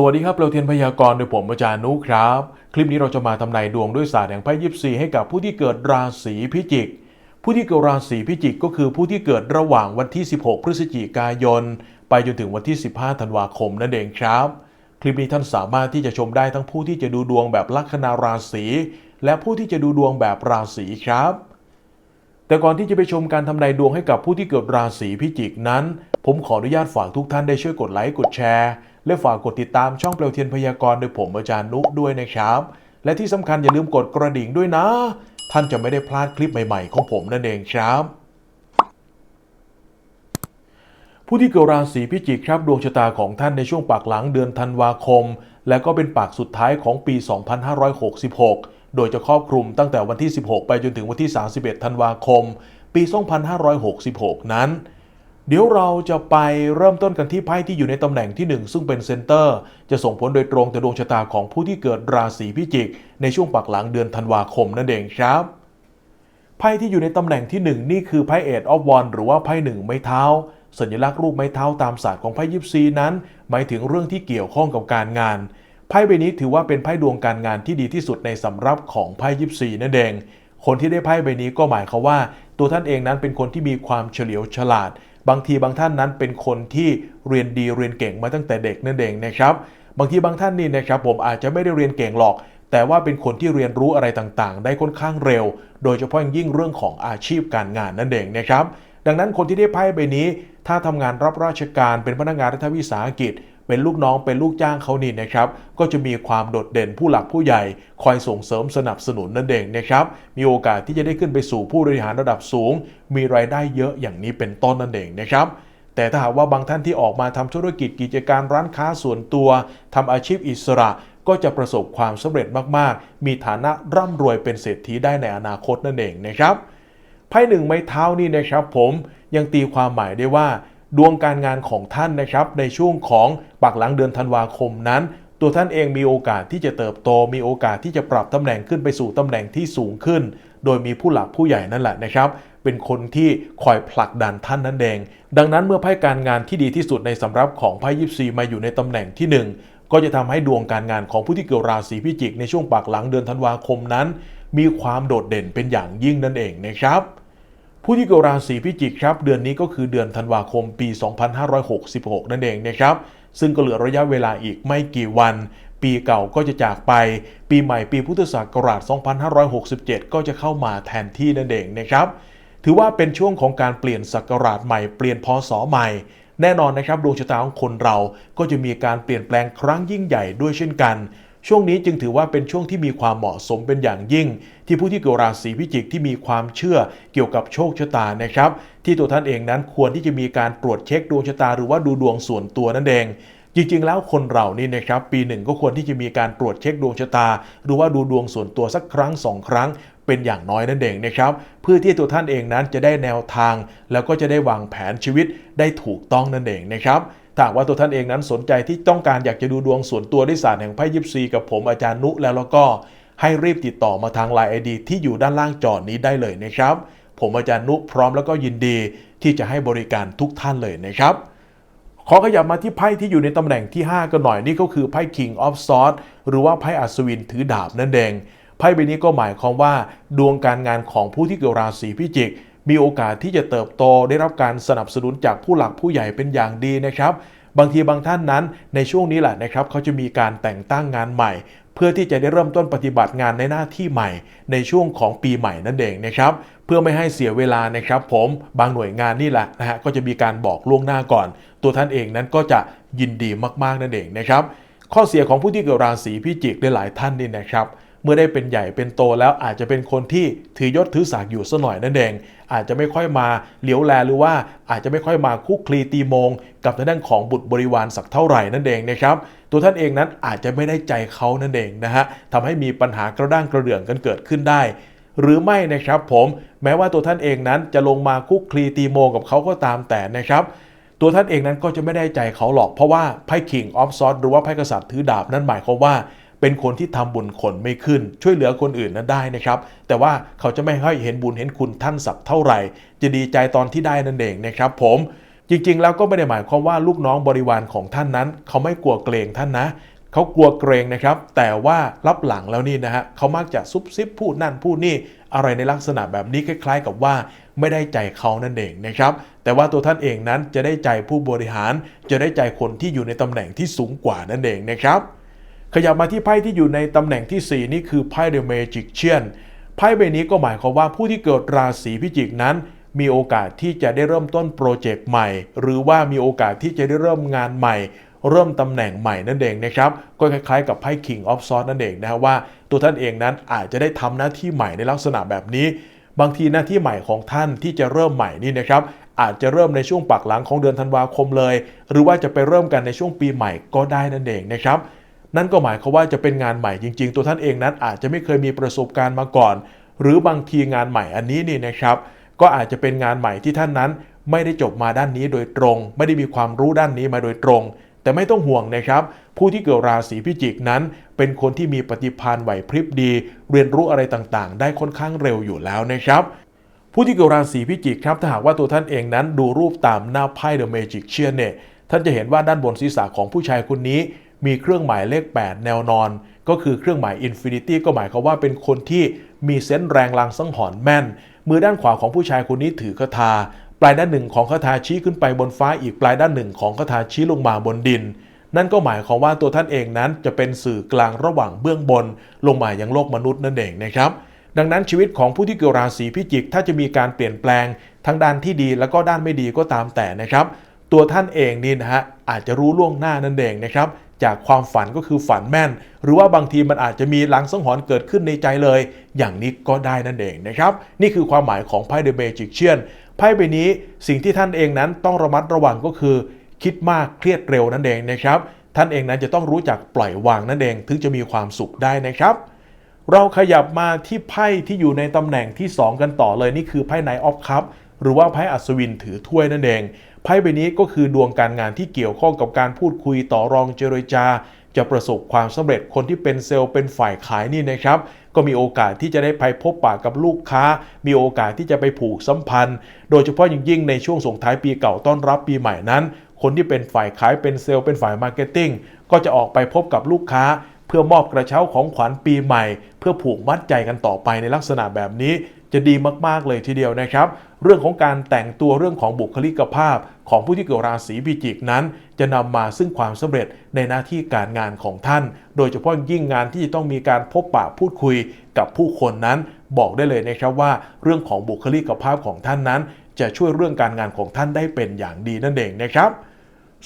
สวัสดีครับเราเทียนพยากรณ์โดยผมอาจารย์นุครับ คลิปนี้เราจะมาทำนายดวงด้วยศาสตร์แห่งไพ่ยิปซีให้กับผู้ที่เกิดราศีพิจิก ผู้ที่เกิดราศีพิจิกก็คือผู้ที่เกิดระหว่างวันที่ 16 พฤศจิกายน ไปจนถึงวันที่ 15 ธันวาคมนั่นเองครับ คลิปนี้ท่านสามารถที่จะชมได้ทั้งผู้ที่จะดูดวงแบบลัคนาราศีและผู้ที่จะดูดวงแบบราศีครับ แต่ก่อนที่จะไปชมการทำนายดวงให้กับผู้ที่เกิดราศีพิจิกนั้น ผมขออนุญาตฝากทุกท่านได้ช่วยกดไลค์กดแชร์ และฝากกดติดตามช่องเปลวเทียนพยากรณ์โดยผมอาจารย์นุด้วยนะครับ และที่สำคัญอย่าลืมกดกระดิ่งด้วยนะ ท่านจะไม่ได้พลาดคลิปใหม่ๆ ของผมนั่นเองครับผู้ที่เกิดราศีพิจิกครับดวงชะตาของท่านในช่วงปากหลังเดือนธันวาคม และก็เป็นปากสุดท้ายของปี 2566 โดยจะครอบคลุมตั้งแต่วันที่ 16 ไปจนถึงวันที่ 31 ธันวาคม ปี 2566 นั้น เดี๋ยวเราจะไปเริ่มต้นกันที่ไพ่ที่อยู่ในตำแหน่งที่ 1 ซึ่งเป็นเซนเตอร์ จะส่งผลโดยตรงต่อดวงชะตาของผู้ที่เกิดราศีพิจิก ในช่วงปากหลังเดือนธันวาคมนั่นเองครับไพ่ที่อยู่ในตำแหน่งที่ 1 นี่คือไพ่เอ็ดออฟวอนหรือว่าไพ่หนึ่งไม้เท้า สัญลักษณ์รูปไม้เท้าตามศาสตร์ของไพ่ยิปซีนั้น หมายถึงเรื่องที่เกี่ยวข้องกับการงานไพ่ใบนี้ถือว่าเป็นไพ่ดวงการงานที่ดีที่สุดในสำรับของไพ่ยิปซีนั่นเองคนที่ได้ไพ่ใบนี้ก็หมายความว่า ตัวท่านเองนั้นเป็นคนที่มีความเฉลียวฉลาด บางทีบางท่านนั้นเป็นคนที่เรียนดีเรียนเก่งมาตั้งแต่เด็กนั่นเองนะครับ บางทีบางท่านนี่นะครับผมอาจจะไม่ได้เรียนเก่งหรอก แต่ว่าเป็นคนที่เรียนรู้อะไรต่างๆ ได้ค่อนข้างเร็ว โดยเฉพาะยิ่งเรื่องของอาชีพการงานนั่นเองนะครับ ดังนั้นคนที่ได้ไพ่ใบนี้ ถ้าทำงานรับราชการเป็นพนักงานรัฐวิสาหกิจ เป็นลูกน้องเป็นลูกจ้างเขานี่นะครับ ก็จะมีความโดดเด่นผู้หลักผู้ใหญ่ คอยส่งเสริมสนับสนุนนั่นเองนะครับ มีโอกาสที่จะได้ขึ้นไปสู่ผู้บริหารระดับสูง มีรายได้เยอะอย่างนี้เป็นต้นนั่นเองนะครับแต่ถ้าหากว่าบางท่านที่ออกมาทำธุรกิจกิจการร้านค้าส่วนตัวทำอาชีพอิสระ ก็จะประสบความสำเร็จมากๆ มีฐานะร่ำรวยเป็นเศรษฐีได้ในอนาคตนั่นเองนะครับไพ่หนึ่งไม้เท้านี่นะครับผมยังตีความหมายได้ว่า ดวงการงานของท่านนะครับ ในช่วงของปากหลังเดือนธันวาคมนั้น ตัวท่านเองมีโอกาสที่จะเติบโต มีโอกาสที่จะปรับตำแหน่งขึ้นไปสู่ตำแหน่งที่สูงขึ้น โดยมีผู้หลักผู้ใหญ่นั่นแหละนะครับ เป็นคนที่คอยผลักดันท่านนั่นเอง ดังนั้นเมื่อไพ่การงานที่ดีที่สุดในสำรับของไพ่ยิปซีมาอยู่ในตำแหน่งที่หนึ่งก็จะทำให้ดวงการงานของผู้ที่เกิดราศีพิจิกในช่วงปากหลังเดือนธันวาคมนั้น มีความโดดเด่นเป็นอย่างยิ่งนั่นเองนะครับ ผู้ที่เกิดราศีพิจิกครับ เดือนนี้ก็คือเดือนธันวาคมปี 2566 นั่นเองนะครับ ซึ่งก็เหลือระยะเวลาอีกไม่กี่วัน ปีเก่าก็จะจากไป ปีใหม่ปีพุทธศักราช 2567 ก็จะเข้ามาแทนที่นั่นเองนะครับ ถือว่าเป็นช่วงของการเปลี่ยนศักราชใหม่เปลี่ยนพศใหม่ แน่นอนนะครับดวงชะตาของคนเราก็จะมีการเปลี่ยนแปลงครั้งยิ่งใหญ่ด้วยเช่นกัน ช่วงนี้จึงถือว่าเป็นช่วงที่มีความเหมาะสมเป็นอย่างยิ่ง ที่ผู้ที่เกิดราศีพิจิกที่มีความเชื่อเกี่ยวกับโชคชะตานะครับ ที่ตัวท่านเองนั้นควรที่จะมีการตรวจเช็คดวงชะตาหรือว่าดูดวงส่วนตัวนั่นเองจริงๆ แล้วคนเรานี่นะครับปีหนึ่งก็ควรที่จะมีการตรวจเช็คดวงชะตา หรือว่าดูดวงส่วนตัวสักครั้งสองครั้ง เป็นอย่างน้อยนั่นเองนะครับ เพื่อที่ตัวท่านเองนั้นจะได้แนวทาง แล้วก็จะได้วางแผนชีวิตได้ถูกต้องนั่นเองนะครับ ถ้าว่าตัวท่านเองนั้นสนใจที่ต้องการอยากจะดูดวงส่วนตัวด้วยศาสตร์แห่งไพ่ยิปซีกับผมอาจารย์นุแล้วแล้วก็ให้รีบติดต่อมาทาง Line ID ที่อยู่ด้านล่างจอนี้ได้เลยนะครับ ผมอาจารย์นุพร้อมแล้วก็ยินดีที่จะให้บริการทุกท่านเลยนะครับ ขอขยับมาที่ไพ่ที่อยู่ในตำแหน่งที่ 5 กันหน่อยนี่ก็คือไพ่ King of Swords หรือว่าไพ่อัศวินถือดาบนั่นเองไพ่ใบนี้ก็หมายความว่า ดวงการงานของผู้ที่เกิดราศีพิจิก มีโอกาสที่จะเติบโตได้รับการสนับสนุนจากผู้หลักผู้ใหญ่เป็นอย่างดีนะครับ บางทีบางท่านนั้นในช่วงนี้แหละนะครับเขาจะมีการแต่งตั้งงานใหม่ เพื่อที่จะได้เริ่มต้นปฏิบัติงานในหน้าที่ใหม่ ในช่วงของปีใหม่นั่นเองนะครับเพื่อไม่ให้เสียเวลานะครับผมบางหน่วยงานนี่แหละนะฮะก็จะมีการบอกล่วงหน้าก่อน ตัวท่านเองนั้นก็จะยินดีมากๆนั่นเองนะครับข้อเสียของผู้ที่เกิดราศีพิจิกได้หลายท่านนี่นะครับ เมื่อได้เป็นใหญ่เป็นโตแล้วอาจจะเป็นคนที่ถือยศถือศักดิ์อยู่สัหน่อยนั่นเอง อาจจะไม่ค่อยมาเหลียวแลหรือว่าอาจจะไม่ค่อยมาคุกคลีตีมง กับทางด้านของบุตรบริวารสักเท่าไหร่นั่นเองนะครับตัวท่านเองนั้นอาจจะไม่ได้ใจเขานั่นเองนะฮะทำให้มีปัญหากระด้างกระเดื่องกันเกิดขึ้นได้ หรือไม่นะครับผมแม้ว่าตัวท่านเองนั้นจะลงมาคุกคลีตีโมงกับเขาก็ตามแต่นะครับตัวท่านเองนั้นก็จะไม่ได้ใจเขาหรอกเพราะว่าไพ่ King of Swords หรือว่าไพ่กษัตริย์ถือดาบนั่นหมายความว่า เป็นคนที่ทำบุญคนไม่ขึ้น ช่วยเหลือคนอื่นนั้นได้นะครับ แต่ว่าเขาจะไม่ให้เห็นบุญเห็นคุณท่านสักเท่าไหร่ จะดีใจตอนที่ได้นั่นเองนะครับผมจริงๆ แล้วก็ไม่ได้หมายความว่าลูกน้องบริวารของท่านนั้น เขาไม่กลัวเกรงท่านนะเขากลัวเกรงนะครับ แต่ว่ารับหลังแล้วนี่นะฮะเขามักจะซุบซิบพูดนั่นพูดนี่อะไรในลักษณะแบบนี้คล้าย ๆ กับว่าไม่ได้ใจเขานั่นเองนะครับ แต่ว่าตัวท่านเองนั้นจะได้ใจผู้บริหาร จะได้ใจคนที่อยู่ในตำแหน่งที่สูงกว่านั่นเองนะครับ ขยับมาที่ไพ่ที่อยู่ในตำแหน่งที่ 4 นี่คือไพ่ The Magician ไพ่ใบนี้ก็หมายความว่าผู้ที่เกิดราศีพิจิกนั้น มีโอกาสที่จะได้เริ่มต้นโปรเจกต์ใหม่ หรือว่ามีโอกาสที่จะได้เริ่มงานใหม่ เริ่มตำแหน่งใหม่นั่นเองนะครับ ก็คล้ายๆกับไพ่ King of s w o r d นั่นเองนะว่า ตัวท่านเองนั้นอาจจะได้ทำหน้าที่ใหม่ในลักษณะแบบนี้ บางทีหน้าที่ใหม่ของท่านที่จะเริ่มใหม่นี่นะครับอาจจะเริ่มในช่วงปักหลังของเดือนธันวาคมเลย หรือว่าจะไปเริ่มกันในช่วงปีใหม่ก็ได้นั่นเองนะครับ นั่นก็หมายความว่าจะเป็นงานใหม่จริง ๆ ตัวท่านเองนั้นอาจจะไม่เคยมีประสบการณ์มาก่อน หรือบางทีงานใหม่อันนี้นี่นะครับ ก็อาจจะเป็นงานใหม่ที่ท่านนั้น ไม่ได้จบมาด้านนี้โดยตรง ไม่ได้มีความรู้ด้านนี้มาโดยตรง แต่ไม่ต้องห่วงนะครับ ผู้ที่เกิดราศีพิจิกนั้น เป็นคนที่มีปฏิภาณไหวพริบดี เรียนรู้อะไรต่างๆ ได้ค่อนข้างเร็วอยู่แล้วนะครับผู้ที่เกิดราศีพิจิกครับถ้าหากว่าตัวท่านเองนั้นดูรูปตามหน้าไพ่ The Magic เชียนเนี่ยท่านจะเห็นว่าด้านบนศีรษะของผู้ชายคนนี้ มีเครื่องหมายเลข 8 แนวนอน ก็คือเครื่องหมาย Infinity ก็หมายความว่าเป็นคนที่มีเซนส์แรงลางสังหรณ์แม่น มือด้านขวาของผู้ชายคนนี้ถือคาถาปลายด้านหนึ่งของคาถาชี้ขึ้นไปบนฟ้าอีกปลายด้านหนึ่งของคาถาชี้ลงมาบนดิน นั่นก็หมายความว่าตัวท่านเองนั้นจะเป็นสื่อกลางระหว่างเบื้องบน ลงมายังโลกมนุษย์นั่นเองนะครับดังนั้นชีวิตของผู้ที่เกิดราศีพิจิก ถ้าจะมีการเปลี่ยนแปลงทั้งด้านที่ดีแล้วก็ด้านไม่ดีก็ตามแต่นะครับ ตัวท่านเองนี่นะฮะอาจจะรู้ล่วงหน้านั่นเองนะครับ จากความฝันก็คือฝันแม่น หรือว่าบางทีมันอาจจะมีลังสังหรณ์เกิดขึ้นในใจเลย อย่างนี้ก็ได้นั่นเองนะครับ นี่คือความหมายของไพ่เดเมจิกเชียนไพ่ใบนี้สิ่งที่ท่านเองนั้นต้องระมัดระวังก็คือ คิดมากเครียดเร็วนั่นเองนะครับ ท่านเองนั้นจะต้องรู้จักปล่อยวางนั่นเองถึงจะมีความสุขได้นะครับ เราขยับมาที่ไพ่ที่อยู่ในตำแหน่งที่ 2 กันต่อเลยนี่คือไพ่ไนออฟคัพหรือว่าไพ่อัศวินถือถ้วยนั่นเอง พ่ใบนี้ก็คือดวงการงานที่เกี่ยวข้องกับการพูดคุยต่อรองเจรจา จะประสบความสำเร็จคนที่เป็นเซลล์เป็นฝ่ายขายนี่นะครับ ก็มีโอกาสที่จะได้ไปพบปะกับลูกค้า มีโอกาสที่จะไปผูกสัมพันธ์ โดยเฉพาะอย่างยิ่งในช่วงส่งท้ายปีเก่าต้อนรับปีใหม่นั้น คนที่เป็นฝ่ายขายเป็นเซลล์เป็นฝ่ายมาร์เก็ตติ้งก็จะออกไปพบกับลูกค้า เพื่อมอบกระเช้าของขวัญปีใหม่ เพื่อผูกมัดใจกันต่อไปในลักษณะแบบนี้ จะดีมากๆเลยทีเดียวนะครับ เรื่องของการแต่งตัวเรื่องของบุคลิกภาพ ของผู้ที่เกิดราศีพิจิกนั้น จะนำมาซึ่งความสำเร็จในหน้าที่การงานของท่าน โดยเฉพาะยิ่งงานที่จะต้องมีการพบปะพูดคุยกับผู้คนนั้นบอกได้เลยนะครับว่า เรื่องของบุคลิกภาพของท่านนั้น จะช่วยเรื่องการงานของท่านได้เป็นอย่างดีนั่นเองนะครับ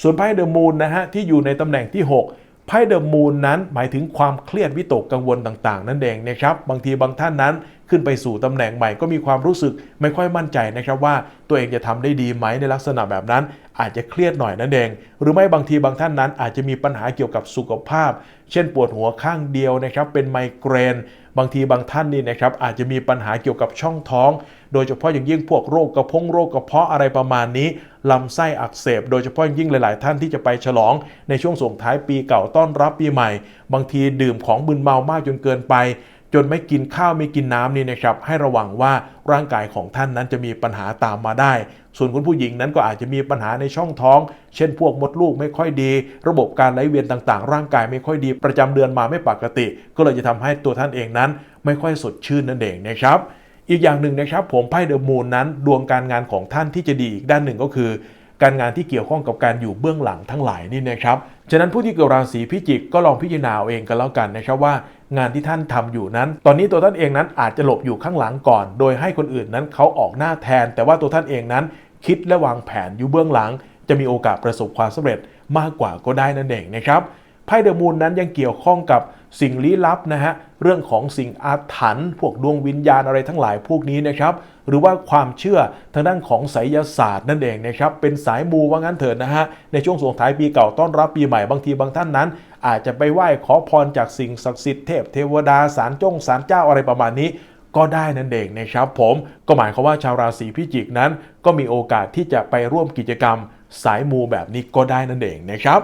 ส่วนไพ่เดอะมูนนะฮะที่อยู่ในตำแหน่งที่ 6ไพ่เดอะมูนนั้นหมายถึงความเครียดวิตกกังวลต่างๆ นั่นเองนะครับบางทีบางท่านนั้น ขึ้นไปสู่ตำแหน่งใหม่ก็มีความรู้สึกไม่ค่อยมั่นใจนะครับว่าตัวเองจะทำได้ดีไหมในลักษณะแบบนั้น อาจจะเครียดหน่อยนั่นเอง หรือไม่บางทีบางท่านนั้น อาจจะมีปัญหาเกี่ยวกับสุขภาพ เช่นปวดหัวข้างเดียวนะครับเป็นไมเกรน บางทีบางท่านนี่นะครับอาจจะมีปัญหาเกี่ยวกับช่องท้อง โดยเฉพาะอย่างยิ่งพวกโรคกระพงโรคกระเพาะอะไรประมาณนี้ลำไส้อักเสบ โดยเฉพาะอย่างยิ่งหลาย ๆ ท่านที่จะไปฉลอง ในช่วงส่งท้ายปีเก่าต้อนรับปีใหม่ บางทีดื่มของมึนเมามากจนเกินไป จนไม่กินข้าวไม่กินน้ำนี่นะครับให้ระวังว่าร่างกายของท่านนั้นจะมีปัญหาตามมาได้ ส่วนคุณผู้หญิงนั้นก็อาจจะมีปัญหาในช่องท้อง เช่นพวกมดลูกไม่ค่อยดี ระบบการไหลเวียนต่างๆ ร่างกายไม่ค่อยดี ประจำเดือนมาไม่ปกติ ก็เลยจะทำให้ตัวท่านเองนั้น ไม่ค่อยสดชื่นนั่นเองนะครับ อีกอย่างหนึ่งนะครับผมไพ่เดอะมูนนั้นดวงการงานของท่านที่จะดีอีกด้านหนึ่งก็คือการงานที่เกี่ยวข้องกับการอยู่เบื้องหลังทั้งหลายนี่นะครับ ฉะนั้นผู้ที่เกิดราศีพิจิกก็ลองพิจารณาเอาเองกันแล้วกันนะครับว่า งานที่ท่านทำอยู่นั้น ตอนนี้ตัวท่านเองนั้นอาจจะหลบอยู่ข้างหลังก่อน โดยให้คนอื่นนั้นเขาออกหน้าแทน แต่ว่าตัวท่านเองนั้น คิดและวางแผนอยู่เบื้องหลัง จะมีโอกาสประสบความสำเร็จมากกว่าก็ได้นั่นเองนะครับไพ่เดอะมูนนั้นยังเกี่ยวข้องกับสิ่งลี้ลับนะฮะเรื่องของสิ่งอาถรรพ์พวกดวงวิญญาณอะไรทั้งหลายพวกนี้นะครับหรือว่าความเชื่อทางด้านของไสยศาสตร์นั่นเองนะครับเป็นสายมูว่างั้นเถิดนะฮะในช่วงส่งท้ายปีเก่าต้อนรับปีใหม่บางทีบางท่านนั้น อาจจะไปไหว้ขอพรจากสิ่งศักดิ์สิทธิ์เทพเทวดาสารจงสารเจ้าอะไรประมาณนี้ ก็ได้นั่นเองนะครับผมก็หมายความว่าชาวราศีพิจิกนั้น ก็มีโอกาสที่จะไปร่วมกิจกรรม สายมูแบบนี้ก็ได้นั่นเองนะครับ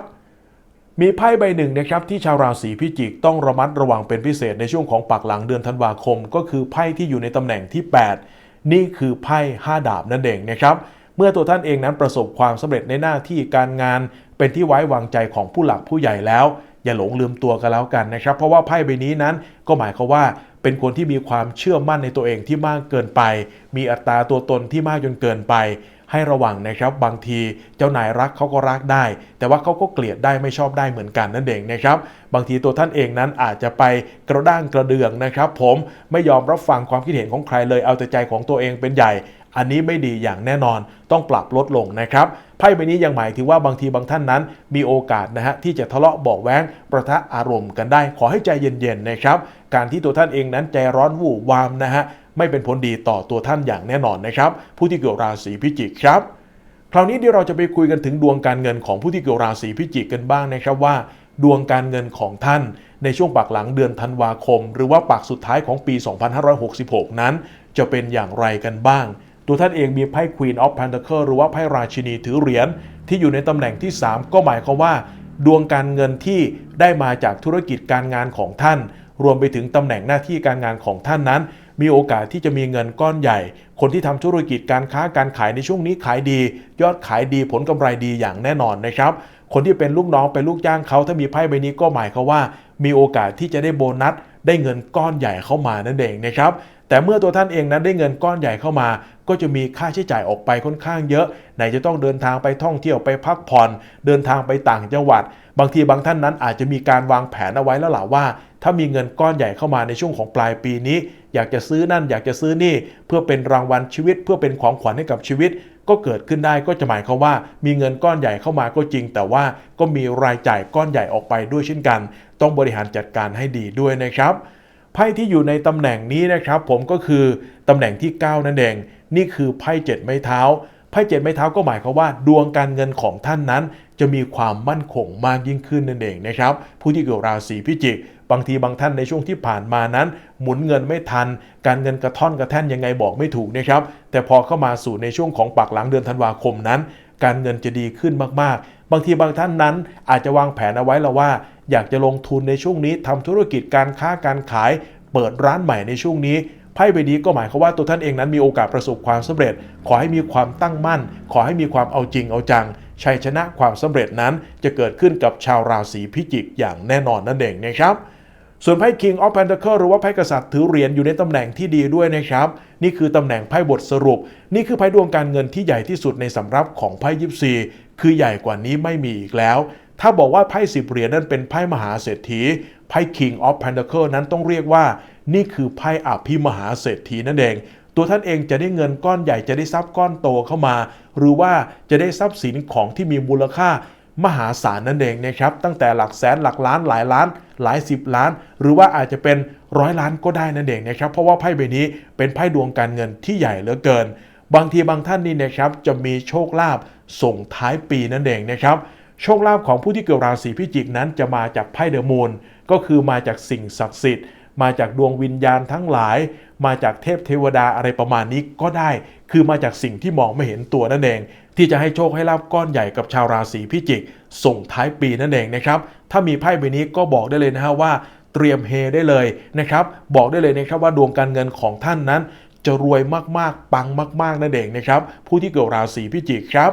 มีไพ่ใบหนึ่งนะครับที่ชาวราศีพิจิกต้องระมัดระวังเป็นพิเศษในช่วงของปักหลังเดือนธันวาคม ก็คือไพ่ที่อยู่ในตำแหน่งที่ 8 นี่คือไพ่5ดาบนั่นเองนะครับเมื่อตัวท่านเองนั้นประสบความสำเร็จในหน้าที่การงาน เป็นที่ไว้วางใจของผู้หลักผู้ใหญ่แล้ว อย่าหลงลืมตัวกันแล้วกันนะครับ เพราะว่าไพ่ใบนี้นั้นก็หมายความว่าเป็นคนที่มีความเชื่อมั่นในตัวเองที่มากเกินไป มีอัตราตัวตนที่มากจนเกินไป ให้ระวังนะครับบางทีเจ้านายรักเขาก็รักได้ แต่ว่าเขาก็เกลียดได้ไม่ชอบได้เหมือนกันนั่นเองนะครับ บางทีตัวท่านเองนั้นอาจจะไปกระด้างกระเดืองนะครับ ผมไม่ยอมรับฟังความคิดเห็นของใครเลยเอาแต่ใจของตัวเองเป็นใหญ่ อันนี้ไม่ดีอย่างแน่นอนต้องปรับลดลงนะครับไพ่ใบนี้ยังหมายถึงว่าบางทีบางท่านนั้น มีโอกาสนะฮะที่จะทะเลาะบอกแว้งประทะอารมณ์กันได้ ขอให้ใจเย็นๆนะครับ การที่ตัวท่านเองนั้นใจร้อนวู่วามนะฮะไม่เป็นผลดีต่อตัวท่านอย่างแน่นอนนะครับ ผู้ที่เกี่ยวราศีพิจิกครับ คราวนี้เดี๋ยวเราจะไปคุยกันถึงดวงการเงินของผู้ที่เกี่ยวราศีพิจิกกันบ้างนะครับว่า ดวงการเงินของท่านในช่วงปากหลังเดือนธันวาคม หรือว่าปากสุดท้ายของปี 2566 นั้น จะเป็นอย่างไรกันบ้าง ตัวท่านเองมีไพ่ Queen of Pentacles หรือว่าไพ่ราชินีถือเหรียญที่อยู่ในตำแหน่งที่ 3 ก็หมายความว่า ดวงการเงินที่ได้มาจากธุรกิจการงานของท่าน รวมไปถึงตำแหน่งหน้าที่การงานของท่านนั้น มีโอกาสที่จะมีเงินก้อนใหญ่ คนที่ทำธุรกิจการค้าการขายในช่วงนี้ขายดี ยอดขายดีผลกำไรดีอย่างแน่นอนนะครับคนที่เป็นลูกน้องเป็นลูกจ้างเขาถ้ามีไพ่ใบนี้ก็หมายความว่า มีโอกาสที่จะได้โบนัสได้เงินก้อนใหญ่เข้ามานั่นเองนะครับ แต่เมื่อตัวท่านเองนั้นได้เงินก้อนใหญ่เข้ามา ก็จะมีค่าใช้จ่ายออกไปค่อนข้างเยอะ ไหนจะต้องเดินทางไปท่องเที่ยวไปพักผ่อน เดินทางไปต่างจังหวัด บางทีบางท่านนั้นอาจจะมีการวางแผนเอาไว้แล้วหล่ะว่า ถ้ามีเงินก้อนใหญ่เข้ามาในช่วงของปลายปีนี้ อยากจะซื้อนั่นอยากจะซื้อนี่ เพื่อเป็นรางวัลชีวิต เพื่อเป็นของขวัญให้กับชีวิต ก็เกิดขึ้นได้ก็จะหมายความว่า มีเงินก้อนใหญ่เข้ามาก็จริง แต่ว่าก็มีรายจ่ายก้อนใหญ่ออกไปด้วยเช่นกัน ต้องบริหารจัดการให้ดีด้วยนะครับ ไพ่ที่อยู่ในตำแหน่งนี้นะครับผมก็คือตำแหน่งที่ 9 นั่นเอง นี่คือไพ่เจ็ดไม้เท้าไพ่เจ็ดไม้เท้าก็หมายความว่า ดวงการเงินของท่านนั้น จะมีความมั่นคงมากยิ่งขึ้นนั่นเองนะครับ ผู้ที่เกี่ยวราศีพิจิก บางทีบางท่านในช่วงที่ผ่านมานั้น หมุนเงินไม่ทัน การเงินกระท่อนกระแท่นยังไงบอกไม่ถูกนะครับ แต่พอเข้ามาสู่ในช่วงของปักหลังเดือนธันวาคมนั้น การเงินจะดีขึ้นมากๆ บางทีบางท่านนั้นอาจจะวางแผนเอาไว้แล้วว่า อยากจะลงทุนในช่วงนี้ทำธุรกิจการค้าการขาย เปิดร้านใหม่ในช่วงนี้ไพ่ใบนี้ก็หมายความว่าตัวท่านเองนั้นมีโอกาสประสบความสำเร็จ ขอให้มีความตั้งมั่น ขอให้มีความเอาจริงเอาจังชัยชนะความสำเร็จนั้นจะเกิดขึ้นกับชาวราศีพิจิกอย่างแน่นอนนั่นเองนะครับ ส่วนไพ่ King of Pentacle หรือว่าไพ่กษัตริย์ถือเหรียญอยู่ในตำแหน่งที่ดีด้วยนะครับ นี่คือตำแหน่งไพ่บทสรุป นี่คือไพ่ดวงการเงินที่ใหญ่ที่สุดในสำรับของไพ่ยิปซีคือใหญ่กว่านี้ไม่มีอีกแล้ว ถ้าบอกว่าไพ่สิบเหรียญนั้นเป็นไพ่มหาเศรษฐีไพ่ King of Pentacle นั้นต้องเรียกว่า นี่คือไพ่อภิมหาเศรษฐีนั่นเอง ตัวท่านเองจะได้เงินก้อนใหญ่จะได้ทรัพย์ก้อนโตเข้ามา หรือว่าจะได้ทรัพย์สินของที่มีมูลค่ามหาศาลนั่นเองนะครับ ตั้งแต่หลักแสนหลักล้านหลายล้าน หลายสิบล้าน หรือว่าอาจจะเป็นร้อยล้านก็ได้นั่นเองนะครับเพราะว่าไพ่ใบนี้เป็นไพ่ดวงการเงินที่ใหญ่เหลือเกิน บางทีบางท่านนี่นะครับจะมีโชคลาภส่งท้ายปีนั่นเองนะครับ โชคลาภของผู้ที่เกิดราศีพิจิกนั้นจะมาจากไพ่เดอะมูนก็คือมาจากสิ่งศักดิ์สิทธิ์ มาจากดวงวิญญาณทั้งหลาย มาจากเทพเทวดาอะไรประมาณนี้ก็ได้ คือมาจากสิ่งที่มองไม่เห็นตัวนั่นเอง ที่จะให้โชคให้ลาบก้อนใหญ่กับชาวราศีพิจิก ส่งท้ายปีนั่นเองนะครับถ้ามีไพ่ใบนี้ก็บอกได้เลยนะฮะว่า เตรียมเฮได้เลยนะครับบอกได้เลยนะครับว่าดวงการเงินของท่านนั้น จะรวยมากๆปังมาก ๆนั่นเองนะครับผู้ที่เกิดราศีพิจิกครับ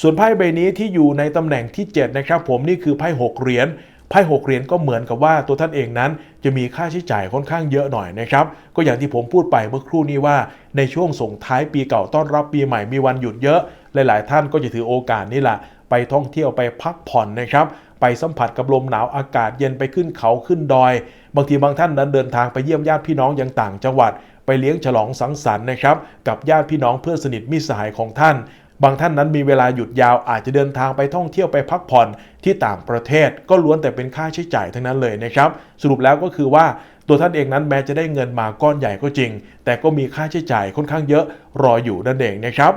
ส่วนไพ่ใบนี้ที่อยู่ในตำแหน่งที่ 7 นะครับ ผมนี่คือไพ่6เหรียญไพ่6เหรียญก็เหมือนกับว่าตัวท่านเองนั้น จะมีค่าใช้จ่ายค่อนข้างเยอะหน่อยนะครับ ก็อย่างที่ผมพูดไปเมื่อครู่นี้ว่า ในช่วงส่งท้ายปีเก่าต้อนรับปีใหม่มีวันหยุดเยอะ หลาย ๆ ท่านก็จะถือโอกาสนี่แหละไปท่องเที่ยวไปพักผ่อนนะครับไปสัมผัสกับลมหนาวอากาศเย็นไปขึ้นเขาขึ้นดอย บางทีบางท่านนั้นเดินทางไปเยี่ยมญาติพี่น้องยังต่างจังหวัด ไปเลี้ยงฉลองสังสรรค์นะครับกับญาติพี่น้องเพื่อนสนิทมิตรสหายของท่าน บางท่านนั้นมีเวลาหยุดยาวอาจจะเดินทางไปท่องเที่ยวไปพักผ่อนที่ต่างประเทศ ก็ล้วนแต่เป็นค่าใช้จ่ายทั้งนั้นเลยนะครับ สรุปแล้วก็คือว่าตัวท่านเองนั้นแม้จะได้เงินมาก้อนใหญ่ก็จริง แต่ก็มีค่าใช้จ่ายค่อนข้างเยอะรออยู่นั่นเองนะครับ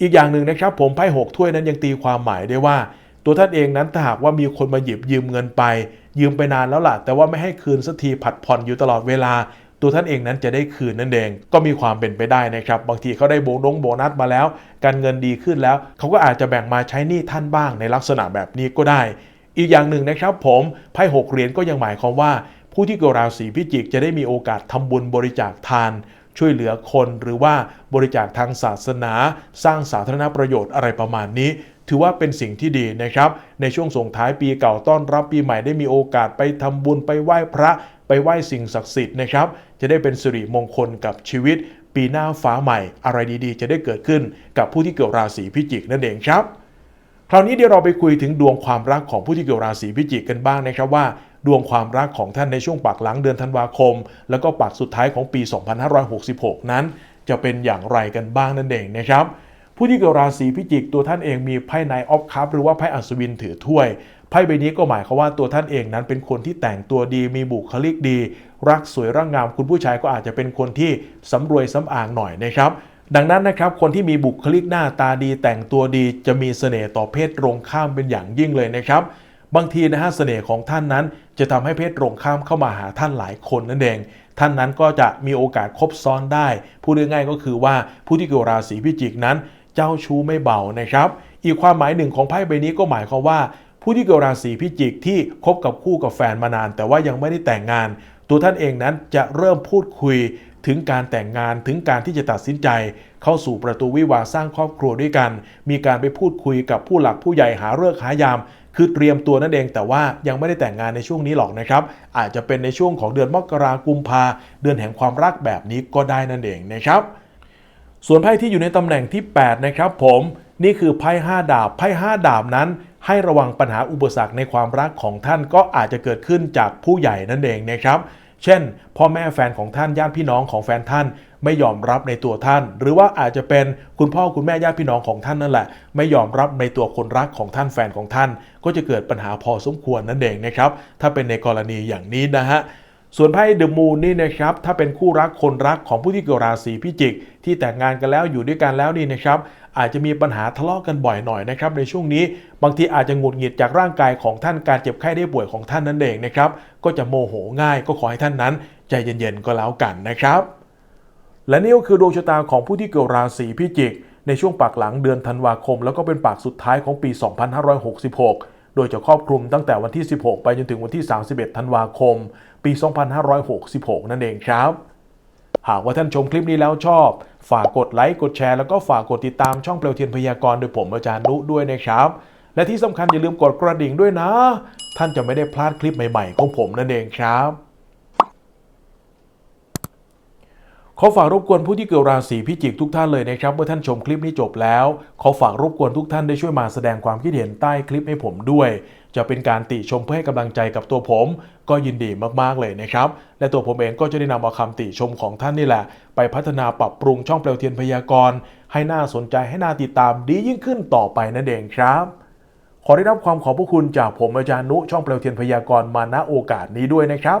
อีกอย่างหนึ่งนะครับผมไพ่หกถ้วยนั้นยังตีความหมายได้ว่า ตัวท่านเองนั้นถ้าหากว่ามีคนมาหยิบยืมเงินไป ยืมไปนานแล้วล่ะ แต่ว่าไม่ให้คืนสักทีผัดผ่อนอยู่ตลอดเวลา ตัวท่านเองนั้นจะได้คืนนั่นเอง ก็มีความเป็นไปได้นะครับ บางทีเขาได้โบนงโบนัสมาแล้ว การเงินดีขึ้นแล้ว เขาก็อาจจะแบ่งมาใช้หนี้ท่านบ้างในลักษณะแบบนี้ก็ได้ อีกอย่างหนึ่งนะครับผมไพ่หกเหรียญก็ยังหมายความว่า ผู้ที่เกิดราศีพิจิกจะได้มีโอกาสทำบุญบริจาคทานช่วยเหลือคนหรือว่าบริจาคทางศาสนา สร้างสาธารณประโยชน์อะไรประมาณนี้ ถือว่าเป็นสิ่งที่ดีนะครับ ในช่วงส่งท้ายปีเก่าต้อนรับปีใหม่ได้มีโอกาสไปทำบุญไปไหว้พระ ไปไหว้สิ่งศักดิ์สิทธิ์นะครับ จะได้เป็นสิริมงคลกับชีวิต ปีหน้าฟ้าใหม่ อะไรดีๆ จะได้เกิดขึ้นกับผู้ที่เกิดราศีพิจิกนั่นเองครับ คราวนี้เดี๋ยวเราไปคุยถึงดวงความรักของผู้ที่เกิดราศีพิจิกกันบ้างนะครับว่าดวงความรักของท่านในช่วงปากหลังเดือนธันวาคม แล้วก็ปากสุดท้ายของปี 2566 นั้น จะเป็นอย่างไรกันบ้างนั่นเองนะครับ ผู้ที่เกิดราศีพิจิกตัวท่านเองมีไพ่ไนออฟคัพหรือว่าไพ่อัศวินถือถ้วย ไพ่ใบนี้ก็หมายความว่าตัวท่านเองนั้นเป็นคนที่แต่งตัวดีมีบุคลิกดี รักสวยร่างงาม คุณผู้ชายก็อาจจะเป็นคนที่สำรวยสำอางหน่อยนะครับดังนั้นนะครับคนที่มีบุคลิกหน้าตาดีแต่งตัวดีจะมีเสน่ห์ต่อเพศตรงข้ามเป็นอย่างยิ่งเลยนะครับ บางทีนะฮะเสน่ห์ของท่านนั้น จะทำให้เพศตรงข้ามเข้ามาหาท่านหลายคนนั่นเอง ท่านนั้นก็จะมีโอกาสคบซ้อนได้ พูดง่ายๆก็คือว่าผู้ที่เกิดราศีพิจิกนั้น เจ้าชู้ไม่เบานะครับ อีกความหมายหนึ่งของไพ่ใบนี้ก็หมายความว่า ผู้ที่เกิดราศีพิจิกที่คบกับคู่กับแฟนมานาน แต่ว่ายังไม่ได้แต่งงาน ตัวท่านเองนั้นจะเริ่มพูดคุยถึงการแต่งงานถึงการที่จะตัดสินใจ เข้าสู่ประตูวิวาสร้างครอบครัวด้วยกัน มีการไปพูดคุยกับผู้หลักผู้ใหญ่หาเลิกษ์หายาม คือเตรียมตัวนั่นเอง แต่ว่ายังไม่ได้แต่งงานในช่วงนี้หรอกนะครับ อาจจะเป็นในช่วงของเดือนมกราคมกุมภาเดือนแห่งความรักแบบนี้ก็ได้นั่นเองนะครับ ส่วนไพ่ที่อยู่ในตำแหน่งที่ 8 นะครับผม นี่คือไพ่5ดาบไพ่5ดาบนั้น ให้ระวังปัญหาอุปสรรคในความรักของท่านก็อาจจะเกิดขึ้นจากผู้ใหญ่นั่นเองนะครับ เช่น พ่อแม่แฟนของท่านญาติพี่น้องของแฟนท่านไม่ยอมรับในตัวท่าน หรือว่าอาจจะเป็นคุณพ่อคุณแม่ญาติพี่น้องของท่านนั่นแหละ ไม่ยอมรับในตัวคนรักของท่านแฟนของท่าน ก็จะเกิดปัญหาพอสมควรนั่นเองนะครับถ้าเป็นในกรณีอย่างนี้นะฮะ ส่วนไพ่เดอะมูนนี่นะครับถ้าเป็นคู่รักคนรักของผู้ที่เกิดราศีพิจิก ที่แต่งงานกันแล้วอยู่ด้วยกันแล้วนี่นะครับอาจจะมีปัญหาทะเลาะกันบ่อยหน่อยนะครับในช่วงนี้ บางทีอาจจะหงุดหงิดจากร่างกายของท่านการเจ็บไข้ได้ป่วยของท่านนั่นเองนะครับก็จะโมโหง่ายก็ขอให้ท่านนั้น ใจเย็นๆก็แล้วกันนะครับ และนี่ก็คือดวงชะตาของผู้ที่เกิดราศีพิจิก ในช่วงปากหลังเดือนธันวาคม แล้วก็เป็นปากสุดท้ายของปี 2566 โดยจะครอบคลุมตั้งแต่วันที่ 16 ไปจนถึงวันที่ 31 ธันวาคม ปี 2566 นั่นเองครับ หากว่าท่านชมคลิปนี้แล้วชอบ ฝากกดไลค์ กดแชร์ แล้วก็ฝากกดติดตามช่องเปลวเทียนพยากรณ์โดยผมอาจารย์นุด้วยนะครับ และที่สำคัญอย่าลืมกดกระดิ่งด้วยนะ ท่านจะไม่ได้พลาดคลิปใหม่ๆของผมนั่นเองครับ ขอฝากรบกวนผู้ที่เกิดราศีพิจิกทุกท่านเลยนะครับเมื่อท่านชมคลิปนี้จบแล้ว ขอฝากรบกวนทุกท่านได้ช่วยมาแสดงความคิดเห็นใต้คลิปให้ผมด้วย จะเป็นการติชมเพื่อให้กำลังใจกับตัวผม ก็ยินดีมากๆเลยนะครับ และตัวผมเองก็จะได้นำเอาคำติชมของท่านนี่แหละ ไปพัฒนาปรับปรุงช่องเปลวเทียนพยากรณ์ให้น่าสนใจให้น่าติดตามดียิ่งขึ้นต่อไปนั่นเองครับขอได้รับความขอบพระคุณจากผมอาจารย์นุช่องเปลวเทียนพยากรณ์มาณโอกาสนี้ด้วยนะครับ